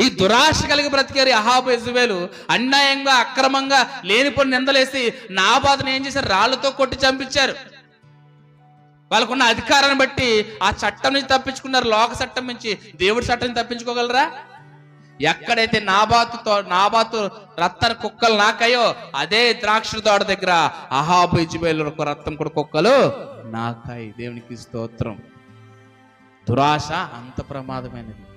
ఈ దురాశ కలిగి బ్రతికారు అహాబు యజువేలు అన్యాయంగా అక్రమంగా లేనిపోని నిందలేసి నాబాదును ఏం చేశారు? రాళ్ళతో కొట్టి చంపించారు. వాళ్ళకున్న అధికారాన్ని బట్టి ఆ చట్టం నుంచి తప్పించుకున్నారు. లోక చట్టం నుంచి దేవుడి చట్టం నుంచి తప్పించుకోగలరా? ఎక్కడైతే నాబాతుతో నాబాతు రత్తన కుక్కలు నాకయ్యో అదే ద్రాక్ష తోట దగ్గర అహాబు ఇజ్బేలు రత్తం కూడా కుక్కలు నాకాయి. దేవునికి స్తోత్రం. దురాశ అంత ప్రమాదమైనది.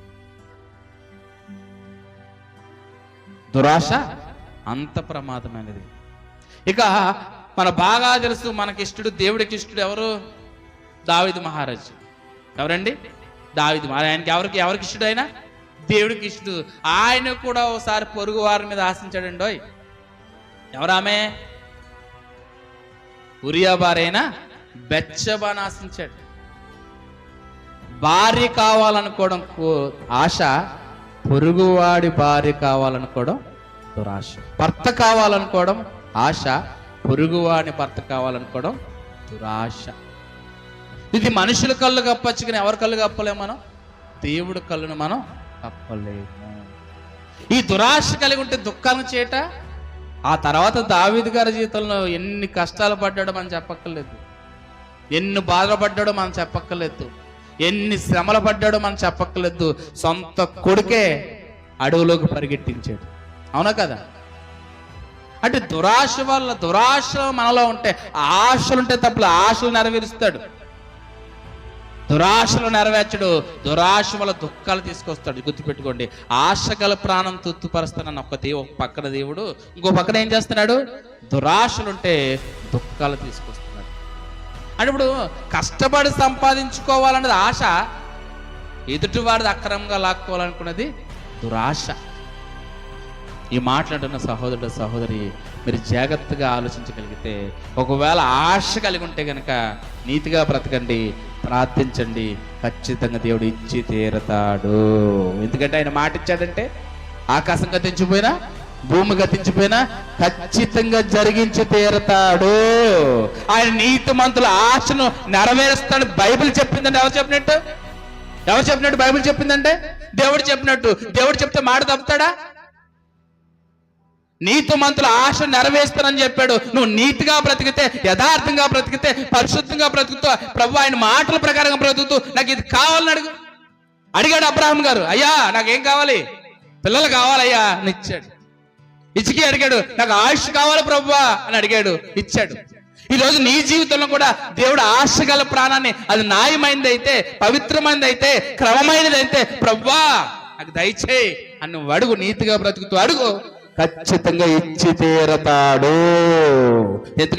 దురాశ అంత ప్రమాదమైనది. ఇక మన బాగా తెలుసు మనకిష్టడు దేవుడికి ఇష్టడు ఎవరు? దావిదు మహారాజు. ఎవరండి? దావిదు మహారాజు ఆయనకి ఎవరికి ఎవరికి ఇష్టడు ఆయన దేవుడికి ఇష్టడు ఆయన కూడా ఒకసారి పొరుగు వారి మీద ఆశించాడండి ఓయ్. ఎవరామె? ఉరియా భార్యైన బెచ్చబాని ఆశించాడు. భార్య కావాలనుకోవడం ఆశ పొరుగువాడి భార్య కావాలనుకోవడం దురాశ. భర్త కావాలనుకోవడం ఆశ. పొరుగువాడి భర్త కావాలనుకోవడం దురాశ. ఇది మనుషుల కళ్ళు కప్పచ్చు కానీ ఎవరి కళ్ళు కప్పలేము మనం? దేవుడి కళ్ళను మనం కప్పలేము. ఈ దురాశ కలిగి ఉంటే దుఃఖాలను చేయట ఆ తర్వాత దావీదు గారి జీవితంలో ఎన్ని కష్టాలు పడ్డాడో మనం చెప్పక్కర్లేదు. ఎన్ని బాధలు పడ్డాడో మనం చెప్పక్కర్లేదు. ఎన్ని శ్రమలు పడ్డాడో మనం చెప్పక్కర్లేదు. సొంత కొడుకే అడవులోకి పరిగెట్టించాడు. అవునా కదా? అంటే దురాశ వల్ల దురాశ మనలో ఉంటే ఆశలు ఉంటే తప్పులు ఆశలు నెరవేరుస్తాడు. దురాశలు నెరవేర్చడు. దురాశ వల్ల దుఃఖాలు తీసుకొస్తాడు. గుర్తుపెట్టుకోండి. ఆశ గల ప్రాణం తుత్తుపరుస్తానన్న ఒక దేవు ఒక పక్కన దేవుడు ఇంకో పక్కన ఏం చేస్తున్నాడు? దురాశలుంటే దుఃఖాలు తీసుకొస్తాడు. అంటే ఇప్పుడు కష్టపడి సంపాదించుకోవాలన్నది ఆశ ఎదుటివాడిది అక్రమంగా లాక్కోవాలనుకున్నది దురాశ. ఈ మాట్లాడుతున్న సహోదరుడు సహోదరి మీరు జాగ్రత్తగా ఆలోచించగలిగితే ఒకవేళ ఆశ కలిగి ఉంటే కనుక నీతిగా బ్రతకండి ప్రార్థించండి ఖచ్చితంగా దేవుడు ఇచ్చి తీరతాడు. ఎందుకంటే ఆయన మాట ఇచ్చాడంటే ఆకాశం గతించిపోయినా భూమి గతించిపోయినా ఖచ్చితంగా జరిగించి తీరతాడు. ఆయన నీతి మంతుల ఆశను నెరవేరుస్తాడు బైబిల్ చెప్పిందంటే ఎవరు చెప్పినట్టు? ఎవరు చెప్పినట్టు బైబిల్ చెప్పిందంటే? దేవుడు చెప్పినట్టు. దేవుడు చెప్తే మాట తప్పుతాడా? నీతి మంతుల ఆశ నెరవేరుస్తానని చెప్పాడు. నువ్వు నీతిగా బ్రతికితే యథార్థంగా బ్రతికితే పరిశుద్ధంగా బ్రతుకుతూ ప్రభు ఆయన మాటల ప్రకారంగా బ్రతుకుతూ నాకు ఇది కావాలని అడుగు. అడిగాడు అబ్రాహం గారు అయ్యా నాకేం కావాలి? పిల్లలు కావాలయ్యా అని ఇచ్చాడు. ఇచ్చికి అడిగాడు నాకు ఆయుష్ కావాలి ప్రభువా? అని అడిగాడు ఇచ్చాడు. ఈ రోజు నీ జీవితంలో కూడా దేవుడు ఆశ గల ప్రాణాన్ని అది న్యాయమైనది అయితే పవిత్రమైనది అయితే క్రమమైనది అయితే ప్రవ్వా నాకు దయచేయి అని నువ్వు అడుగు నీతిగా బ్రతుకుతూ అడుగు. ఖచ్చితంగా ఇచ్చి తీరతాడు. ఎందుకంటే